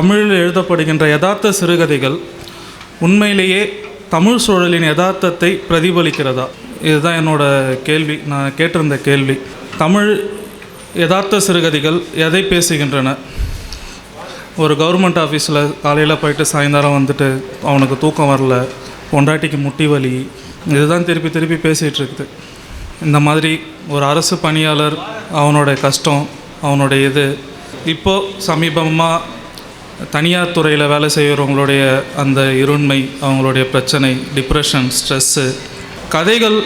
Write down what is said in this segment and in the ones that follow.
தமிழில் எழுதப்படுகின்ற யதார்த்த சிறுகதைகள் உண்மையிலேயே தமிழ் சூழலின் யதார்த்தத்தை பிரதிபலிக்கிறதா? இதுதான் என்னோட கேள்வி. நான் கேட்டிருந்த கேள்வி. தமிழ் யதார்த்த சிறுகதைகள் எதை பேசுகின்றன? ஒரு கவர்மெண்ட் ஆஃபீஸில் காலையில் போயிட்டு சாயந்தரம் வந்துட்டு அவனுக்கு தூக்கம் வரல பொண்டாட்டிக்கு முட்டி வலி இதுதான் திருப்பி திருப்பி பேசிகிட்டு இருக்குது இந்த மாதிரி ஒரு அரசு பணியாளர் அவனோட கஷ்டம் அவனோட இது. இப்போது சமீபமாக தனியார் துறையில் வேலை செய்கிறவங்களுடைய அந்த இருண்மை அவங்களுடைய பிரச்சனை டிப்ரெஷன் ஸ்ட்ரெஸ்ஸு கதைகள்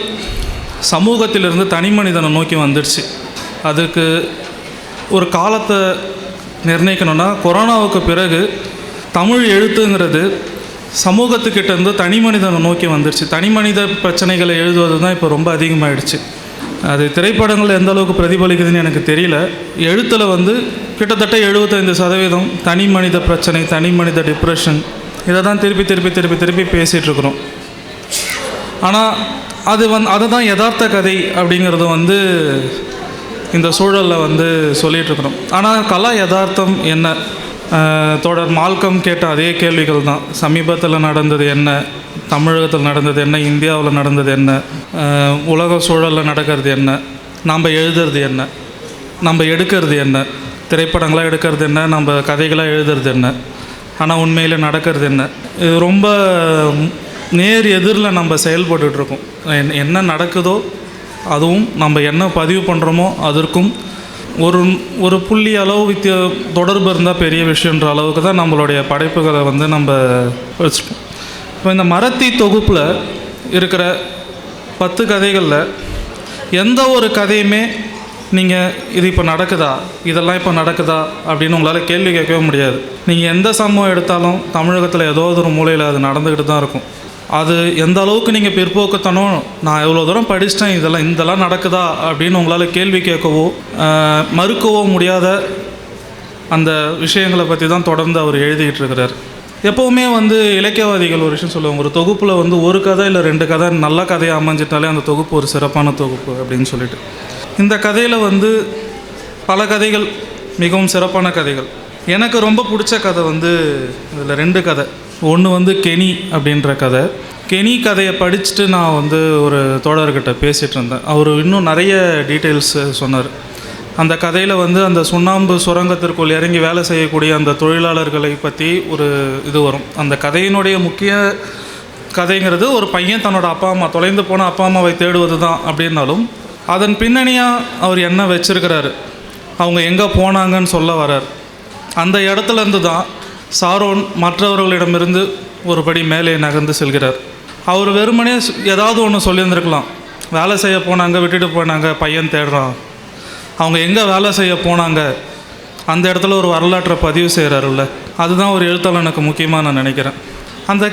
சமூகத்திலிருந்து தனி மனிதனை நோக்கி வந்துடுச்சு. அதுக்கு ஒரு காலத்தை நிர்ணயிக்கணும்னா கொரோனாவுக்கு பிறகு தமிழ் எழுத்துங்கிறது சமூகத்துக்கிட்டேருந்து தனி மனிதனை நோக்கி வந்துடுச்சு. தனி மனித பிரச்சனைகளை எழுதுவது தான் இப்போ ரொம்ப அதிகமாகிடுச்சு அது திரைப்படங்கள் எந்த அளவுக்கு பிரதிபலிக்குதுன்னு எனக்கு தெரியல. எழுத்தில் வந்து கிட்டத்தட்ட எழுபத்தைந்து சதவீதம் தனி மனித பிரச்சனை தனி மனித டிப்ரெஷன் இதை தான் திருப்பி திருப்பி திருப்பி திருப்பி பேசிகிட்ருக்குறோம் ஆனால் அது வந்து அதை தான் யதார்த்த கதை அப்படிங்கிறது வந்து இந்த சூழலில் வந்து சொல்லிகிட்ருக்குறோம் ஆனால் கலா யதார்த்தம் என்ன? தொடர் மால்கம் கேட்ட அதே கேள்விகள் தான் சமீபத்தில் நடந்தது என்ன? தமிழகத்தில் நடந்தது என்ன? இந்தியாவில் நடந்தது என்ன? உலக சூழலில் நடக்கிறது என்ன? நம்ம எழுதுறது என்ன? நம்ம எடுக்கிறது என்ன? திரைப்படங்களாக எடுக்கிறது என்ன? நம்ம கதைகளாக எழுதுறது என்ன? ஆனால் உண்மையில் நடக்கிறது என்ன? இது ரொம்ப நேர் எதிரில் நம்ம செயல்பட்டுருக்கோம் இருக்கோம். என்ன நடக்குதோ அதுவும் நம்ம என்ன பதிவு பண்ணுறோமோ அதற்கும் ஒரு ஒரு புள்ளி அளவு வித்திய தொடர்பு இருந்தால் பெரிய விஷயன்ற அளவுக்கு தான் நம்மளுடைய படைப்புகளை வந்து நம்ம வச்சுப்போம். இப்போ இந்த மரத்தி தொகுப்பில் இருக்கிற பத்து கதைகளில் எந்த ஒரு கதையுமே நீங்கள் இது இப்போ நடக்குதா? இதெல்லாம் இப்போ நடக்குதா? அப்படின்னு உங்களால் கேள்வி கேட்கவே முடியாது. நீங்கள் எந்த சம்பவம் எடுத்தாலும் தமிழகத்தில் ஏதோ ஒரு மூலையில் அது நடந்துக்கிட்டு தான் இருக்கும். அது எந்த அளவுக்கு நீங்கள் பிற்போக்குத்தனம் நான் எவ்வளோ தூரம் படிச்சிட்டேன் இதெல்லாம் இதெல்லாம் நடக்குதா அப்படின்னு உங்களால் கேள்வி கேட்கவோ மறுக்கவோ முடியாத அந்த விஷயங்களை பற்றி தான் தொடர்ந்து அவர் எழுதிக்கிட்டு இருக்கிறார். எப்போவுமே வந்து இலக்கியவாதிகள் ஒரு விஷயம் சொல்லுவாங்க ஒரு தொகுப்பில் வந்து ஒரு கதை இல்லை ரெண்டு கதை நல்ல கதையாக அமைஞ்சிட்டாலே அந்த தொகுப்பு ஒரு சிறப்பான தொகுப்பு அப்படின்னு சொல்லிட்டு. இந்த கதையில் வந்து பல கதைகள் மிகவும் சிறப்பான கதைகள். எனக்கு ரொம்ப பிடிச்ச கதை வந்து இதில் ரெண்டு கதை. ஒன்று வந்து கெனி அப்படின்ற கதை. கெனி கதையை படிச்சுட்டு நான் வந்து ஒரு தோழர்கிட்ட பேசிகிட்டு இருந்தேன். அவர் இன்னும் நிறைய டீட்டெயில்ஸ் சொன்னார். அந்த கதையில் வந்து அந்த சுண்ணாம்பு சுரங்கத்திற்குள் இறங்கி வேலை செய்யக்கூடிய அந்த தொழிலாளர்களை பற்றி ஒரு இது வரும். அந்த கதையினுடைய முக்கிய கதைங்கிறது ஒரு பையன் தன்னோட அப்பா அம்மா தொலைந்து போன அப்பா அம்மாவை தேடுவது தான் அப்படின்னாலும் அதன் பின்னணியாக அவர் என்ன வச்சிருக்கிறாரு? அவங்க எங்கே போனாங்கன்னு சொல்ல வரார் அந்த இடத்துல இருந்து தான் சாரோன் மற்றவர்களிடமிருந்து ஒரு படி மேலே நகர்ந்து செல்கிறார். அவர் வெறுமனே ஏதாவது ஒன்று சொல்லியிருந்திருக்கலாம். வேலை செய்ய போனாங்க விட்டுட்டு போனாங்க பையன் தேடுறான். அவங்க எங்கே வேலை செய்ய போனாங்க? அந்த இடத்துல ஒரு வரலாற்றை பதிவு செய்கிறாருல்ல அதுதான் ஒரு எழுத்தாளனுக்கு முக்கியமாக நான் நினைக்கிறேன். அந்த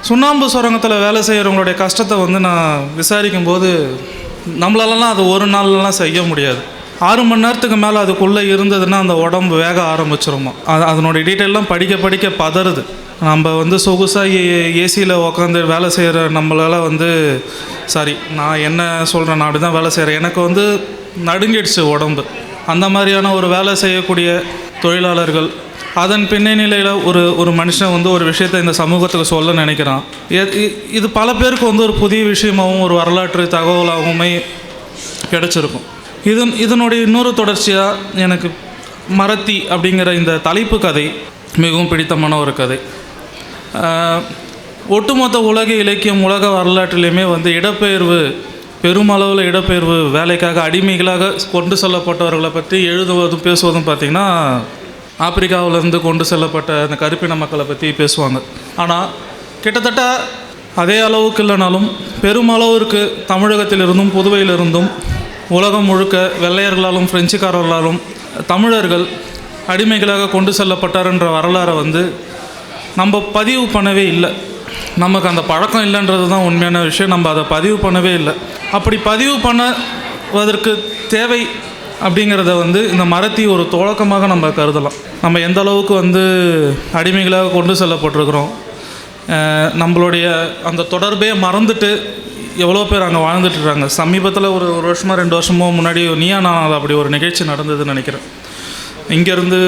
சுண்ணாம்பு சுரங்கத்தில் வேலை செய்கிறவங்களுடைய கஷ்டத்தை வந்து நான் விசாரிக்கும்போது நம்மளாலலாம் அது ஒரு நாள்லாம் செய்ய முடியாது. ஆறு மணி நேரத்துக்கு மேலே அதுக்குள்ளே இருந்ததுன்னா அந்த உடம்பு வேக ஆரம்பிச்சிருமா. அது அதனுடைய டீட்டெயிலாம் படிக்க படிக்க பதறுது. நம்ம வந்து சொகுசாக ஏசியில் உக்காந்து வேலை செய்கிற நம்மளால் வந்து சாரி நான் என்ன சொல்கிறேன் நான் அப்படி தான் வேலை செய்கிறேன் எனக்கு வந்து நடுங்கிடுச்சு உடம்பு. அந்த மாதிரியான ஒரு வேலை செய்யக்கூடிய தொழிலாளர்கள் அதன் பின்னணியில் ஒரு ஒரு மனுஷன் வந்து ஒரு விஷயத்தை இந்த சமூகத்துக்கு சொல்ல நினைக்கிறான். இது பல பேருக்கு வந்து ஒரு புதிய விஷயமாகவும் ஒரு வரலாற்று தகவலாகவுமே கிடச்சிருக்கும். இதன் இதனுடைய இன்னொரு தொடர்ச்சியாக எனக்கு மரத்தி அப்படிங்கிற இந்த தலைப்பு கதை மிகவும் பிடித்தமான ஒரு கதை. ஒட்டுமொத்த உலக இலக்கியம் உலக வரலாற்றிலையுமே வந்து இடப்பெயர்வு பெருமளவில் இடப்பெயர்வு வேலைக்காக அடிமைகளாக கொண்டு செல்லப்பட்டவர்களை பற்றி எழுதுவதும் பேசுவதும் பார்த்திங்கன்னா ஆப்பிரிக்காவிலேருந்து கொண்டு செல்லப்பட்ட அந்த கருப்பின மக்களை பற்றி பேசுவாங்க. ஆனால் கிட்டத்தட்ட அதே அளவுக்கு இல்லைனாலும் பெருமளவிற்கு தமிழகத்திலிருந்தும் புதுவையிலிருந்தும் உலகம் முழுக்க வெள்ளையர்களாலும் பிரெஞ்சுக்காரர்களாலும் தமிழர்கள் அடிமைகளாக கொண்டு செல்லப்பட்டார்ன்ற வரலாறை வந்து நம்ம பதிவு பண்ணவே இல்லை. நமக்கு அந்த பழக்கம் இல்லைன்றது தான் உண்மையான விஷயம். நம்ம அதை பதிவு பண்ணவே இல்லை. அப்படி பதிவு பண்ணுவதற்கு தேவை அப்படிங்கிறத வந்து இந்த மரத்தி ஒரு தோழக்கமாக நம்ம கருதலாம். நம்ம எந்த அளவுக்கு வந்து அடிமைகளாக கொண்டு செல்லப்பட்டிருக்கிறோம் நம்மளுடைய அந்த தொடர்பே மறந்துட்டு எவ்வளோ பேர் அங்கே வாழ்ந்துட்டு இருக்காங்க சமீபத்தில் ஒரு ஒரு வருஷமோ ரெண்டு வருஷமோ முன்னாடி நீயா நான் அப்படி ஒரு நிகழ்ச்சி நடந்ததுன்னு நினைக்கிறேன். இங்கேருந்து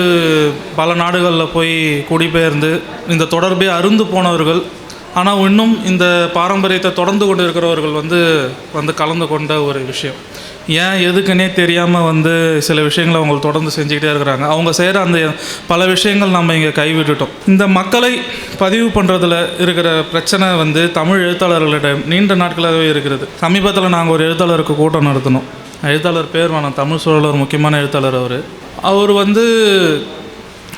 பல நாடுகளில் போய் குடிபெயர்ந்து இந்த தொடர்பே அருந்து போனவர்கள் ஆனால் இன்னும் இந்த பாரம்பரியத்தை தொடர்ந்து கொண்டு இருக்கிறவர்கள் வந்து வந்து கலந்து கொண்ட ஒரு விஷயம். ஏன் எதுக்குன்னே தெரியாமல் வந்து சில விஷயங்களை அவங்க தொடர்ந்து செஞ்சுக்கிட்டே இருக்கிறாங்க. அவங்க செய்கிற அந்த பல விஷயங்கள் நம்ம இங்கே கைவிட்டுட்டோம். இந்த மக்களை பதிவு பண்ணுறதுல இருக்கிற பிரச்சனை வந்து தமிழ் எழுத்தாளர்களிடம் நீண்ட நாட்களாகவே இருக்கிறது. சமீபத்தில் நாங்கள் ஒரு எழுத்தாளருக்கு கூட்டம் நடத்தினோம். எழுத்தாளர் பேர் வேணாம் தமிழ் சூழல் ஒரு முக்கியமான எழுத்தாளர் அவர். அவர் வந்து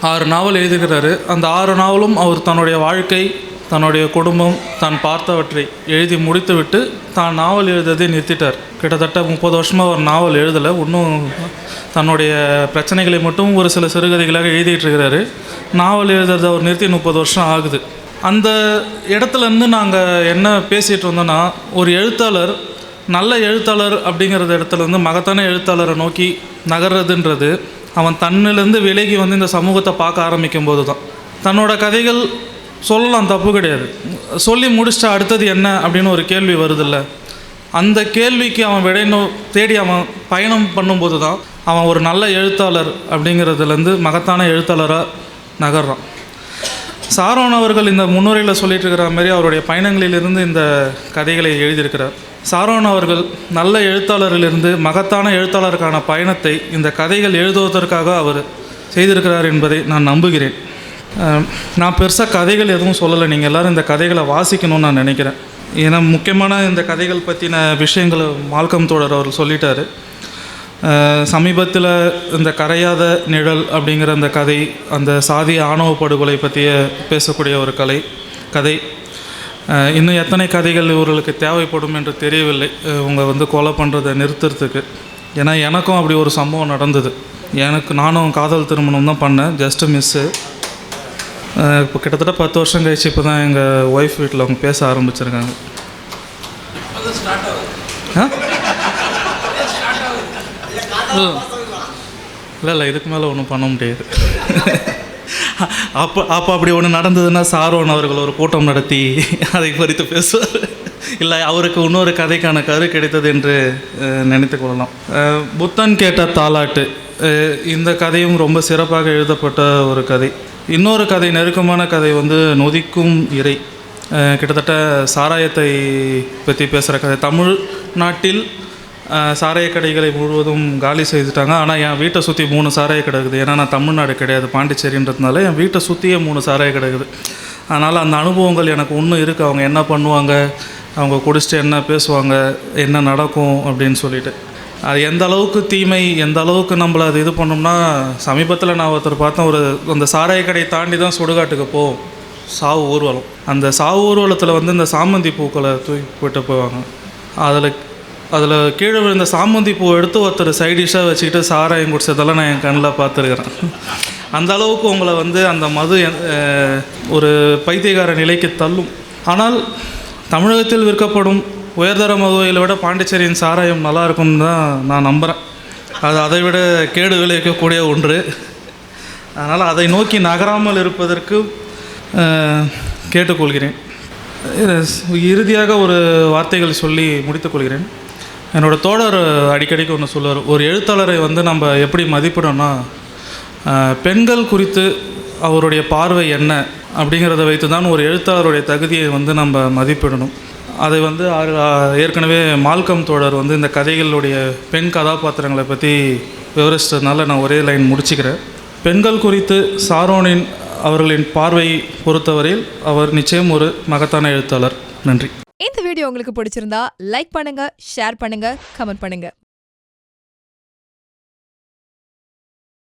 ஆறு நாவல் எழுதுகிறாரு அந்த ஆறு நாவலும் அவர் தன்னுடைய வாழ்க்கை தன்னுடைய குடும்பம் தான் பார்த்தவற்றை எழுதி முடித்துவிட்டு தான் நாவல் எழுதுறதை நிறுத்திட்டார். கிட்டத்தட்ட முப்பது வருஷமாக ஒரு நாவல் எழுதலை. இன்னும் தன்னுடைய பிரச்சனைகளை மட்டும் ஒரு சில சிறுகதைகளாக எழுதிட்டு இருக்கிறாரு நாவல் எழுதுறதை அவர் நிறுத்தி முப்பது வருஷம் ஆகுது. அந்த இடத்துலேருந்து நாங்கள் என்ன பேசிகிட்டு இருந்தோன்னா ஒரு எழுத்தாளர் நல்ல எழுத்தாளர் அப்படிங்கிறத இடத்துலேருந்து மகத்தான எழுத்தாளரை நோக்கி நகர்றதுன்றது அவன் தன்னிலேருந்து விலகி வந்து இந்த சமூகத்தை பார்க்க ஆரம்பிக்கும் போது தான் தன்னோட கதைகள் சொல்லலாம் தப்பு கிடையாது. சொல்லி முடிச்சிட்டா அடுத்தது என்ன அப்படின்னு ஒரு கேள்வி வருதில்ல. அந்த கேள்விக்கு அவன் விடைனோ தேடி அவன் பயணம் பண்ணும்போது தான் அவன் ஒரு நல்ல எழுத்தாளர் அப்படிங்கிறதுலேருந்து மகத்தான எழுத்தாளராக நகர்றான். சாரோன் அவர்கள் இந்த முன்னுரையில் சொல்லிட்டு இருக்கிற மாதிரி அவருடைய பயணங்களிலிருந்து இந்த கதைகளை எழுதியிருக்கிறார். சாரோன் அவர்கள் நல்ல எழுத்தாளரிலிருந்து மகத்தான எழுத்தாளருக்கான பயணத்தை இந்த கதைகள் எழுதுவதற்காக அவர் செய்திருக்கிறார் என்பதை நான் நம்புகிறேன். நான் பெருசாக கதைகள் எதுவும் சொல்லலை. நீங்கள் எல்லோரும் இந்த கதைகளை வாசிக்கணும்னு நான் நினைக்கிறேன். ஏன்னா முக்கியமான இந்த கதைகள் பற்றின விஷயங்களை மால்கம் தோழர் அவர் சொல்லிட்டாரு. சமீபத்தில் இந்த கரையாத நிழல் அப்படிங்கிற அந்த கதை அந்த சாதி ஆணவ படுகொலை பற்றிய பேசக்கூடிய ஒரு கலை கதை. இன்னும் எத்தனை கதைகள் இவர்களுக்கு தேவைப்படும் என்று தெரியவில்லை. இவங்க வந்து கொலை பண்ணுறதை நிறுத்துறதுக்கு. ஏன்னா எனக்கும் அப்படி ஒரு சம்பவம் நடந்தது. எனக்கு நானும் காதல் திருமணம் தான் பண்ணேன். ஜஸ்ட்டு மிஸ்ஸு இப்போ கிட்டத்தட்ட பத்து வருஷம் கழிச்சு இப்போ தான் எங்கள் ஒய்ஃப் வீட்டில் அவங்க பேச ஆரம்பிச்சிருக்காங்க. இல்லை இல்லை இதுக்கு மேலே ஒன்றும் பண்ண முடியாது. அப்போ அப்போ அப்படி ஒன்று நடந்ததுன்னா சாரோன் அவர்கள் ஒரு கூட்டம் நடத்தி அதை குறித்து பேசுவார். இல்லை அவருக்கு இன்னொரு கதைக்கான கரு கிடைத்தது என்று அஹ், நினைத்துக் கொள்ளலாம். புத்தன் கேட்ட தாலாட்டு இந்த கதையும் ரொம்ப சிறப்பாக எழுதப்பட்ட ஒரு கதை. இன்னொரு கதை நெருக்கமான கதை வந்து நொதிக்கும் இறை. கிட்டத்தட்ட சாராயத்தை பற்றி பேசுகிற கதை. தமிழ்நாட்டில் சாராய கடைகளை முழுவதும் காலி செய்துட்டாங்க. ஆனால் என் வீட்டை சுற்றி மூணு சாராய கடை இருக்குது. ஏன்னா நான் தமிழ்நாடு கிடையாது பாண்டிச்சேரின்றதுனால என் வீட்டை சுற்றியே மூணு சாராய கிடக்குது அதனால் அந்த அனுபவங்கள் எனக்கு ஒன்றும் இருக்குது அவங்க என்ன பண்ணுவாங்க? அவங்க குடிச்சிட்டு என்ன பேசுவாங்க? என்ன நடக்கும்? அப்படின்னு சொல்லிட்டு. அது எந்த அளவுக்கு தீமை எந்த அளவுக்கு நம்மளை அது இது பண்ணோம்னா சமீபத்தில் நான் ஒருத்தர் பார்த்தேன் ஒரு அந்த சாராய கடையை தாண்டி தான் சுடுகாட்டுக்கு போவோம். சாவு ஊர்வலம். அந்த சாவு ஊர்வலத்தில் வந்து இந்த சாமந்தி பூக்களை தூக்கி போட்டு போவாங்க. அதில் அதில் கீழே விழுந்த சாமந்தி பூ எடுத்து ஒருத்தர் சைடிஷாக வச்சுக்கிட்டு சாராயம் குடிச்சதெல்லாம் நான் என் கண்ணில் பார்த்துருக்குறேன். அந்த அளவுக்கு உங்களை வந்து அந்த மது ஒரு பைத்தியகார நிலைக்கு தள்ளும். ஆனால் தமிழகத்தில் விற்கப்படும் உயர்தர மதுவையில் விட பாண்டிச்சேரியின் சாராயம் நல்லா இருக்கும்னு தான் நான் நம்புகிறேன் அது அதை விட கேடு விளைவிக்கக்கூடிய ஒன்று. அதனால் அதை நோக்கி நகராமல் இருப்பதற்கு கேட்டுக்கொள்கிறேன். இறுதியாக ஒரு வார்த்தைகள் சொல்லி முடித்துக்கொள்கிறேன் என்னோடய தோழர் அடிக்கடிக்கு ஒன்று சொல்லுவார் ஒரு எழுத்தாளரை வந்து நம்ம எப்படி மதிப்பிடணும்னா பெண்கள் குறித்து அவருடைய பார்வை என்ன அப்படிங்கிறத வைத்து தான் ஒரு எழுத்தாளருடைய தகுதியை வந்து நம்ம மதிப்பிடணும். அதை வந்து ஏற்கனவே மால்கம் தோழர் வந்து இந்த கதைகளுடைய பெண் கதாபாத்திரங்களை பற்றி விவரிச்சதுனால நான் ஒரே லைன் முடிச்சுக்கிறேன். பெண்கள் குறித்து சாரோனின் அவர்களின் பார்வை பொறுத்தவரையில் அவர் நிச்சயம் ஒரு மகத்தான எழுத்தாளர். நன்றி. இந்த வீடியோ உங்களுக்கு பிடிச்சிருந்தா லைக் பண்ணுங்க ஷேர் பண்ணுங்க கமெண்ட் பண்ணுங்க.